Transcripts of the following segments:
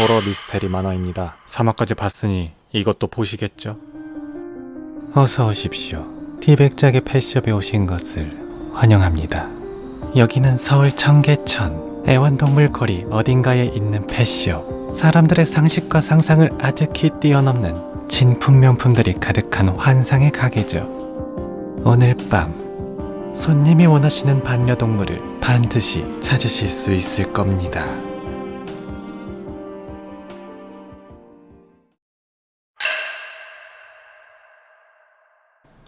호러 미스테리 만화입니다. 3화까지 봤으니 이것도 보시겠죠? 어서 오십시오. 티백작의 펫숍에 오신 것을 환영합니다. 여기는 서울 청계천 애완동물 거리 어딘가에 있는 펫숍. 사람들의 상식과 상상을 아득히 뛰어넘는 진품 명품들이 가득한 환상의 가게죠. 오늘 밤 손님이 원하시는 반려동물을 반드시 찾으실 수 있을 겁니다.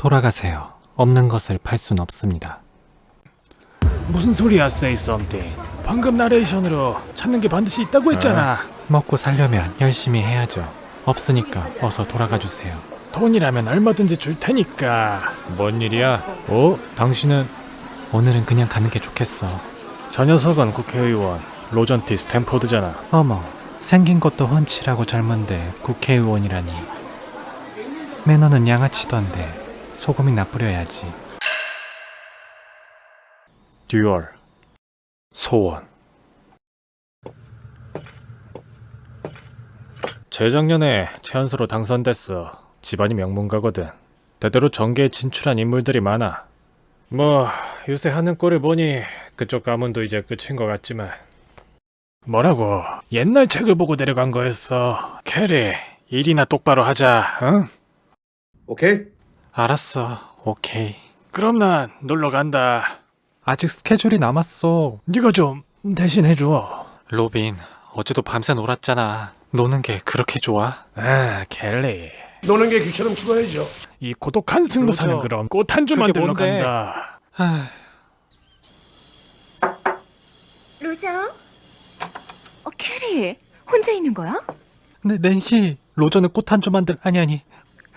돌아가세요. 없는 것을 팔 순 없습니다. 무슨 소리야, say something. 방금 나레이션으로 찾는 게 반드시 있다고 했잖아. 먹고 살려면 열심히 해야죠. 없으니까 어서 돌아가 주세요. 돈이라면 얼마든지 줄 테니까. 뭔 일이야? 어? 당신은 오늘은 그냥 가는 게 좋겠어. 저 녀석은 국회의원 로전티 스탠포드잖아. 어머, 생긴 것도 훤칠하고 젊은데 국회의원이라니. 매너는 양아치던데 소금이나 뿌려야지. 듀얼 소원 재작년에 최연소로 당선됐어. 집안이 명문가거든. 대대로 정계에 진출한 인물들이 많아. 뭐 요새 하는 꼴을 보니 그쪽 가문도 이제 끝인 것 같지만 뭐라고 옛날 책을 보고 데려간 거였어. 캐리 일이나 똑바로 하자. 응? 오케이? 알았어, 오케이. 그럼 난 놀러 간다. 아직 스케줄이 남았어. 네가 좀 대신 해 줘. 로빈, 어제도 밤새 놀았잖아. 노는 게 그렇게 좋아? 아, 켈리. 노는 게 귀처럼 죽어야죠. 이 고독한 승부사는 그렇죠. 그럼 꽃 한 주 그게 만들러 뭔데? 간다. 하, 로저? 어, 캐리, 혼자 있는 거야? 네, 낸시, 로저는 꽃 한 주 만들 아니 아니.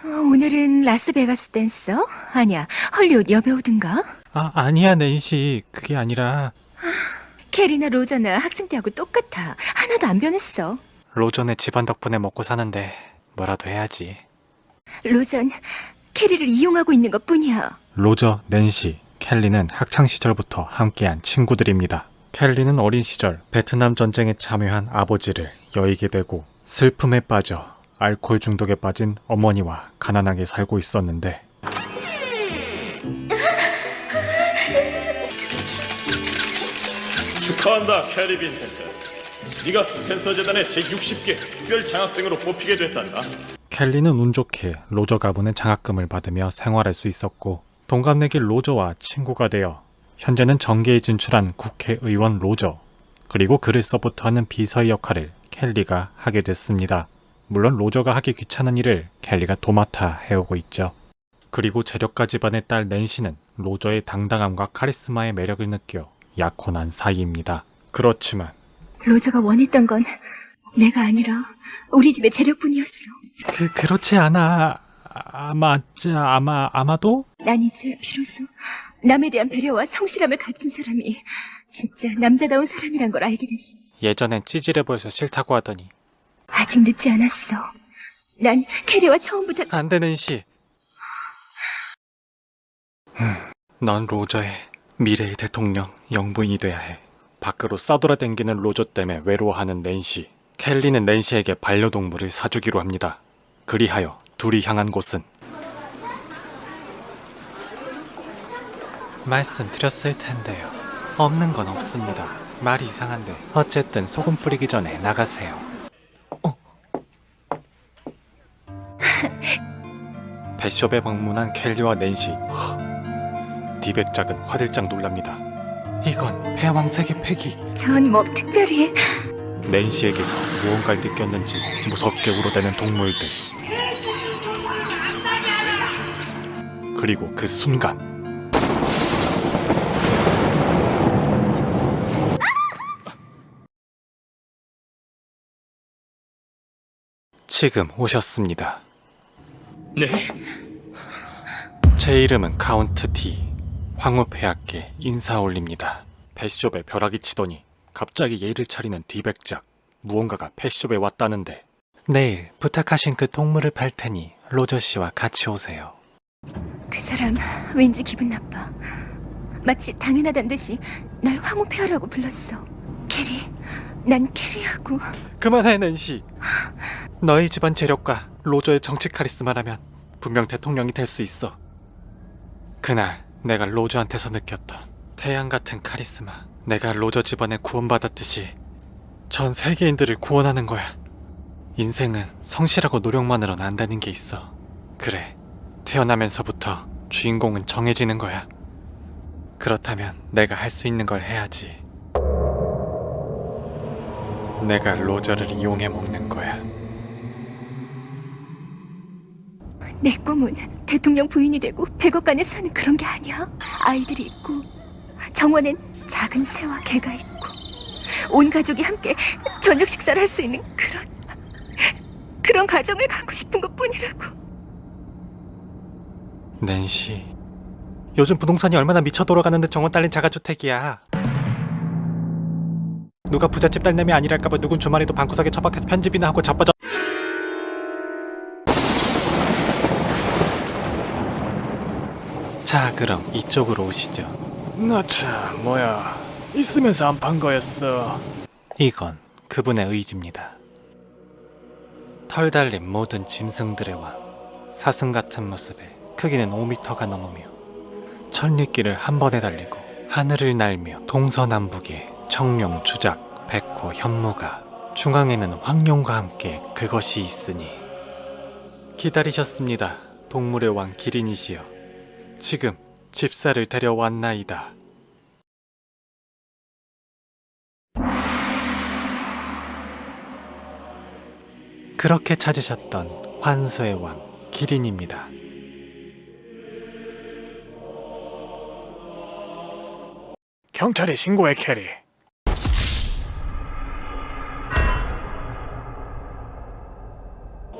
어, 오늘은 라스베가스 댄서? 아니야, 헐리우드 여배우든가? 아 아니야 낸시, 그게 아니라 캐리나 로저나 학생 때하고 똑같아. 하나도 안 변했어. 로저네 집안 덕분에 먹고 사는데 뭐라도 해야지. 로전, 캐리를 이용하고 있는 것 뿐이야. 로저, 낸시, 켈리는 학창 시절부터 함께한 친구들입니다. 켈리는 어린 시절 베트남 전쟁에 참여한 아버지를 여의게 되고 슬픔에 빠져 알코올 중독에 빠진 어머니와 가난하게 살고 있었는데 축하한다, 캐리 빈센트. 네가 스펜서 재단의 제60개 특별 장학생으로 뽑히게 됐단다. 켈리는 운 좋게 로저 가문의 장학금을 받으며 생활할 수 있었고 동갑내기 로저와 친구가 되어 현재는 정계에 진출한 국회의원 로저 그리고 글을 서포트하는 비서의 역할을 켈리가 하게 됐습니다. 물론 로저가 하기 귀찮은 일을 켈리가 도맡아 해오고 있죠. 그리고 재력가 집안의 딸 낸시는 로저의 당당함과 카리스마의 매력을 느껴 약혼한 사이입니다. 그렇지만 로저가 원했던 건 내가 아니라 우리 집의 재력뿐이었어. 그 그렇지 않아. 아마 아마 아마도 난 이제 비로소 남에 대한 배려와 성실함을 갖춘 사람이 진짜 남자다운 사람이란 걸 알게 됐어. 예전엔 찌질해 보여서 싫다고 하더니 아직 늦지 않았어. 난 캐리와 처음부터 안 되는 시. 넌 로저의 미래의 대통령 영부인이 돼야 해. 밖으로 싸돌아댕기는 로저 때문에 외로워하는 낸시. 켈리는 낸시에게 반려동물을 사주기로 합니다. 그리하여 둘이 향한 곳은 말씀드렸을 텐데요. 없는 건 없습니다. 말이 이상한데 어쨌든 소금 뿌리기 전에 나가세요. 펫숍에 방문한 켈리와 낸시. 디백작은 화들짝 놀랍니다. 이건 패왕색의 패기. 전 뭐 특별히 낸시에게서 무언가를 느꼈는지 무섭게 울어대는 동물들. 그리고 그 순간. 지금 오셨습니다 네? 제 이름은 카운트 T. 황후폐하께 인사 올립니다. 펫숍에 벼락이 치더니 갑자기 예의를 차리는 디백작. 무언가가 펫숍에 왔다는데 내일 부탁하신 그 동물을 팔 테니 로저 씨와 같이 오세요. 그 사람 왠지 기분 나빠. 마치 당연하단 듯이 날 황후폐하라고 불렀어. 캐리, 난 캐리하고 그만해 낸시 너의 집안 재력과 로저의 정치 카리스마라면 분명 대통령이 될 수 있어. 그날 내가 로저한테서 느꼈던 태양 같은 카리스마 내가 로저 집안에 구원받았듯이 전 세계인들을 구원하는 거야. 인생은 성실하고 노력만으로는 안 되는 게 있어. 그래 태어나면서부터 주인공은 정해지는 거야. 그렇다면 내가 할 수 있는 걸 해야지. 내가 로저를 이용해 먹는 거야. 내 꿈은 대통령 부인이 되고 백악관에 사는 그런 게 아니야. 아이들이 있고 정원엔 작은 새와 개가 있고 온 가족이 함께 저녁 식사를 할 수 있는 그런 그런 가정을 갖고 싶은 것뿐이라고. 낸시, 요즘 부동산이 얼마나 미쳐 돌아가는데 정원 딸린 자가주택이야. 누가 부잣집 딸내미 아니랄까봐 누군 주말에도 방구석에 처박혀서 편집이나 하고 자빠져. 자, 그럼 이쪽으로 오시죠. 나참 뭐야 있으면서 안 판 거였어 이건 그분의 의지입니다. 털 달린 모든 짐승들의 왕, 사슴 같은 모습에 크기는 5미터가 넘으며 천리길을 한 번에 달리고 하늘을 날며 동서남북에 청룡, 주작, 백호, 현무가 중앙에는 황룡과 함께 그것이 있으니 기다리셨습니다. 동물의 왕 기린이시여 지금 집사를 데려왔나이다. 그렇게 찾으셨던 환소의 왕 기린입니다. 경찰에 신고해 캐리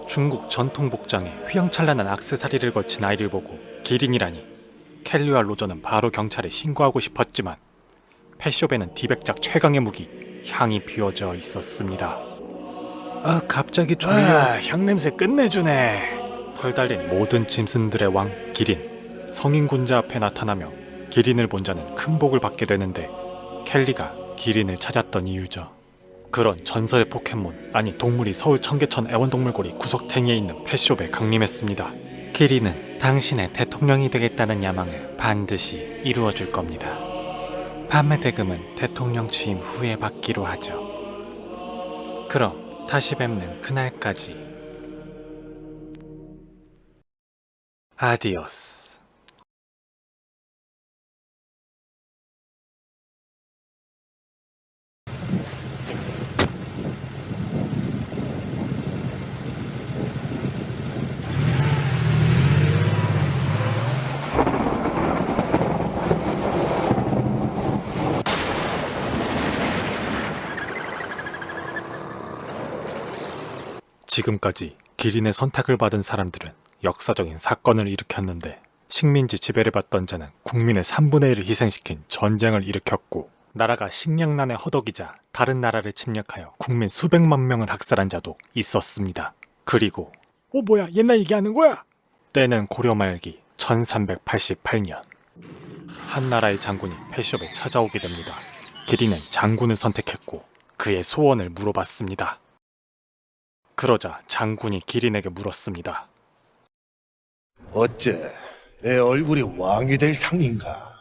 중국 전통 복장에 휘황찬란한 악세사리를 걸친 아이를 보고 기린이라니 켈리와 로저는 바로 경찰에 신고하고 싶었지만 펫숍에는 디백작 최강의 무기 향이 피워져 있었습니다. 아 갑자기 졸려. 아 향 냄새 끝내주네 털 달린 모든 짐승들의 왕 기린 성인 군자 앞에 나타나며 기린을 본 자는 큰 복을 받게 되는데 켈리가 기린을 찾았던 이유죠. 그런 전설의 포켓몬 아니 동물이 서울 청계천 애원동물고리 구석탱이에 있는 펫숍에 강림했습니다. 기린은 당신의 대통령이 되겠다는 야망을 반드시 이루어 줄 겁니다. 판매 대금은 대통령 취임 후에 받기로 하죠. 그럼 다시 뵙는 그날까지 아디오스. 지금까지 기린의 선택을 받은 사람들은 역사적인 사건을 일으켰는데 식민지 지배를 받던 자는 국민의 3분의 1을 희생시킨 전쟁을 일으켰고 나라가 식량난에 허덕이자 다른 나라를 침략하여 국민 수백만 명을 학살한 자도 있었습니다. 그리고 어 뭐야 옛날 얘기하는 거야? 때는 고려 말기 1388년 한 나라의 장군이 펫숍에 찾아오게 됩니다. 기린은 장군을 선택했고 그의 소원을 물어봤습니다. 그러자 장군이 기린에게 물었습니다. 어째 내 얼굴이 왕이 될 상인가?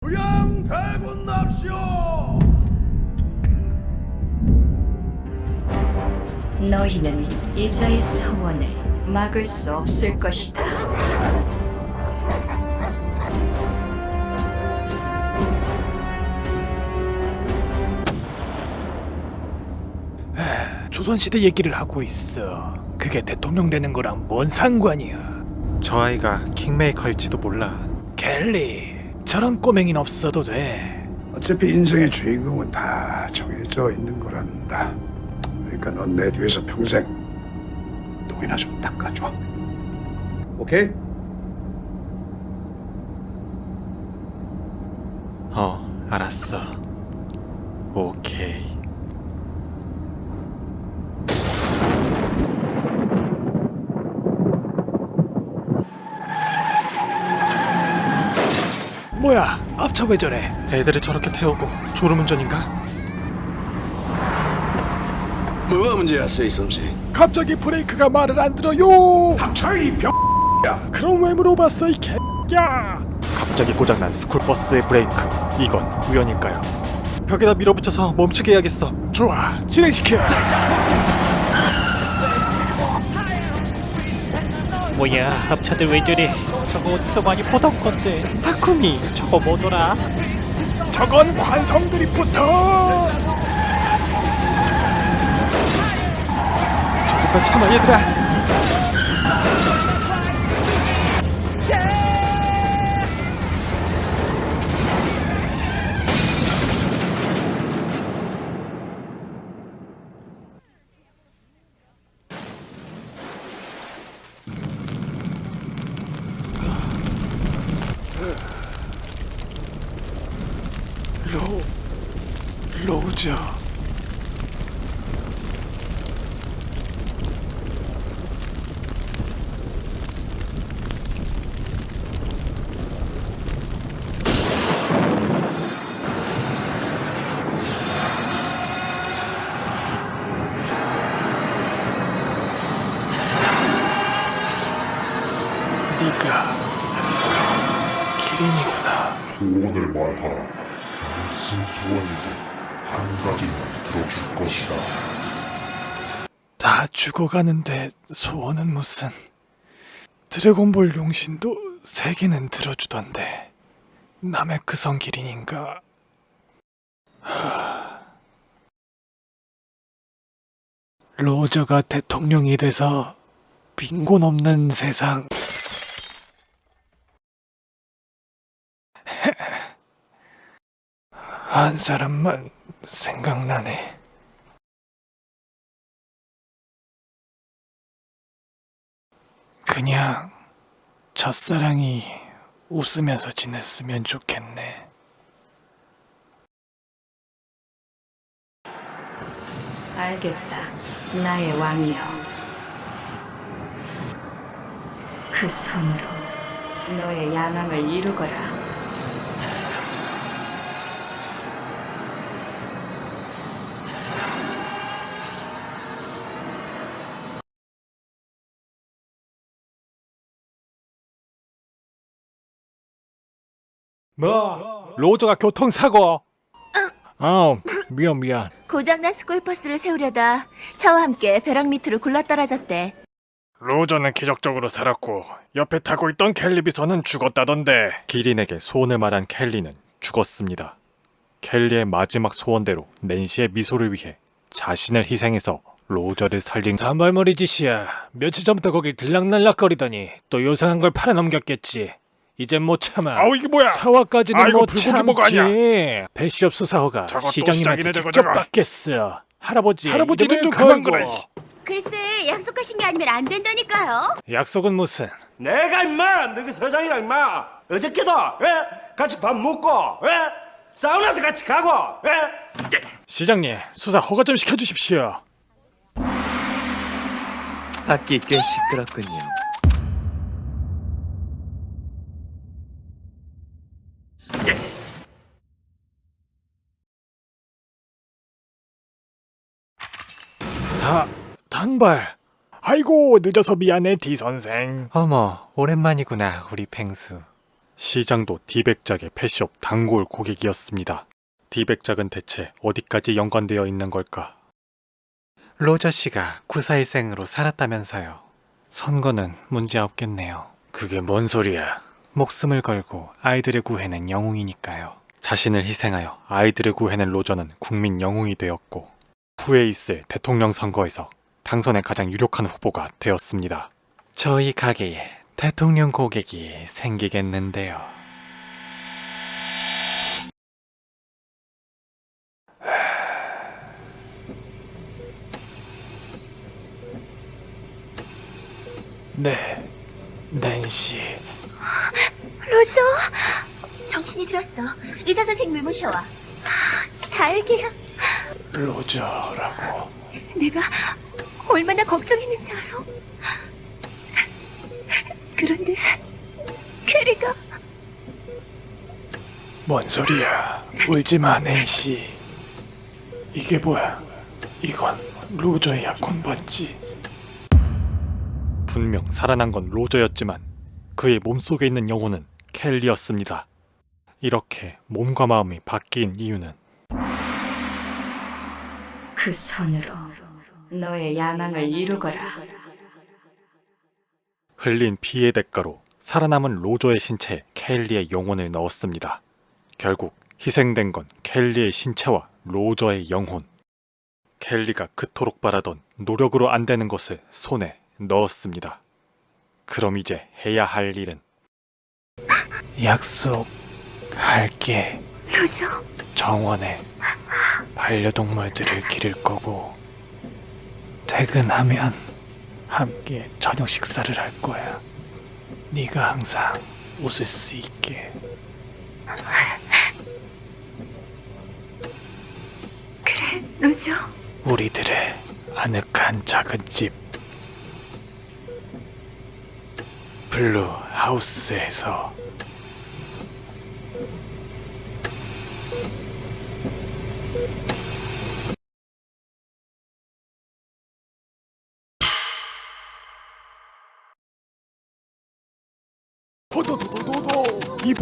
부양 대군 납시오! 너희는 이자의 소원을 막을 수 없을 것이다. 조선시대 얘기를 하고 있어 그게 대통령 되는 거랑 뭔 상관이야 저 아이가 킹메이커일지도 몰라. 켈리 저런 꼬맹이는 없어도 돼 어차피 인생의 주인공은 다 정해져 있는 거란다. 그러니까 넌 내 뒤에서 평생 똥이나 좀 닦아줘. 오케이? 어, 알았어. 오케이. 뭐야 앞차 왜 저래 애들을 저렇게 태우고 졸음운전인가? 뭐가 문제야, 세이섬씨? 갑자기 브레이크가 말을 안 들어요 닥쳐이 병 그럼 왜 물어봤어 이 개야 갑자기 고장난 스쿨버스의 브레이크. 이건 우연일까요? 벽에다 밀어붙여서 멈추게 해야겠어. 좋아 진행시켜 뭐야, 합차들 왜 저래? 저거 어디서 많이 보던 건데. 타쿠미, 저거 뭐더라? 저건 관성들이 붙어 조금만 참아, 얘들아. 무슨 소원이든 한 가지만 들어줄 것이다. 다 죽어가는데 소원은 무슨? 드래곤볼 용신도 세 개는 들어주던데 남의 그 성 기린인가? 하... 로저가 대통령이 돼서 빈곤 없는 세상 한 사람만 생각나네. 그냥 첫사랑이 웃으면서 지냈으면 좋겠네. 알겠다. 나의 왕이여. 그 손으로 너의 야망을 이루거라. 뭐? 로저가 교통사고. 아, 미안 미안. 고장난 스쿨버스를 세우려다 차와 함께 벼락 밑으로 굴러 떨어졌대. 로저는 기적적으로 살았고 옆에 타고 있던 캘리비서는 죽었다던데. 기린에게 소원을 말한 켈리는 죽었습니다. 켈리의 마지막 소원대로 낸시의 미소를 위해 자신을 희생해서 로저를 살린 단발머리 짓이야. 며칠 전부터 거길 들락날락거리더니 또 요상한 걸 팔아넘겼겠지. 이젠 못 참아. 아우 이게 뭐야? 사화까지는 아이고, 못 불고기 먹어 참지. 배시업 수사호가 저거 또 시장님한테 시작이네, 저거, 직접 저거. 받겠어. 할아버지, 할아버지는 이름을 좀 그만 걸고. 그래. 글쎄 약속하신 게 아니면 안 된다니까요. 약속은 무슨? 내가 임마, 너그 서장이랑 임마, 어저께도, 예? 같이 밥 먹고, 예? 사우나도 같이 가고, 예? 시장님, 수사 허가 좀 시켜주십시오. 밖이 꽤 시끄럽군요. 다 단발. 아이고 늦어서 미안해 디 선생. 어머, 오랜만이구나, 우리 펭수. 시장도 디백작의 패숍 단골 고객이었습니다. 디백작은 대체 어디까지 연관되어 있는 걸까? 로저 씨가 구사일생으로 살았다면서요. 선거는 문제 없겠네요. 그게 뭔 소리야? 목숨을 걸고 아이들을 구해낸 영웅이니까요. 자신을 희생하여 아이들을 구해낸 로저는 국민 영웅이 되었고 후에 있을 대통령 선거에서 당선에 가장 유력한 후보가 되었습니다. 저희 가게에 대통령 고객이 생기겠는데요. 네, 낸시. 로소 정신이 들었어. 의사 선생님을 모셔와. 다행이야. 로저라고. 내가 얼마나 걱정했는지 알아? 그런데 캐리가 뭔 소리야? 울지 마, 낸시. 이게 뭐야? 이건 로저의 약혼 반지. 분명 살아난 건 로저였지만 그의 몸속에 있는 영혼은 켈리였습니다. 이렇게 몸과 마음이 바뀐 이유는 그 손으로 너의 야망을 이루거라. 흘린 피의 대가로 살아남은 로저의 신체에 켈리의 영혼을 넣었습니다. 결국 희생된 건 켈리의 신체와 로저의 영혼. 켈리가 그토록 바라던 노력으로 안 되는 것을 손에 넣었습니다. 그럼 이제 해야 할 일은 약속할게. 로저, 정원에 반려동물들을 기를 거고 퇴근하면 함께 저녁 식사를 할 거야. 네가 항상 웃을 수 있게. 그래, 로저. 우리들의 아늑한 작은 집 블루 하우스에서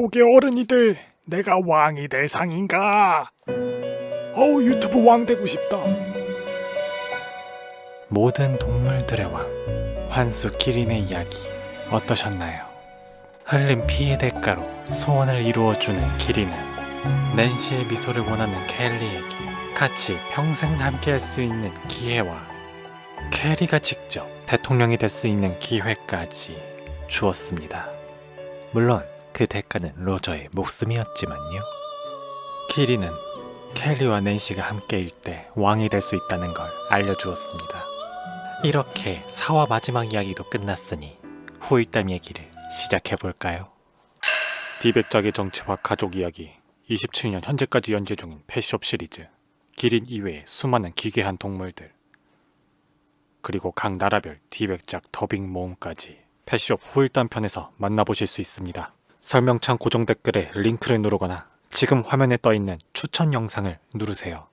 이복의 어른이들 내가 왕이 될 상인가 어우 유튜브 왕 되고 싶다 모든 동물들의 왕 환수 기린의 이야기 어떠셨나요? 흘린 피의 대가로 소원을 이루어주는 기린은 낸시의 미소를 원하는 켈리에게 같이 평생 함께할 수 있는 기회와 캐리가 직접 대통령이 될 수 있는 기회까지 주었습니다. 물론 그 대가는 로저의 목숨이었지만요. 키리는 켈리와 낸시가 함께일 때 왕이 될 수 있다는 걸 알려주었습니다. 이렇게 4화 마지막 이야기도 끝났으니 후일담 얘기를 시작해볼까요? 디백작의 정치와 가족 이야기 27년 현재까지 연재 중인 패시업 시리즈 기린 이외의 수많은 기괴한 동물들 그리고 각 나라별 디백작 더빙 모음까지 패시업 후일담 편에서 만나보실 수 있습니다. 설명창 고정 댓글에 링크를 누르거나 지금 화면에 떠 있는 추천 영상을 누르세요.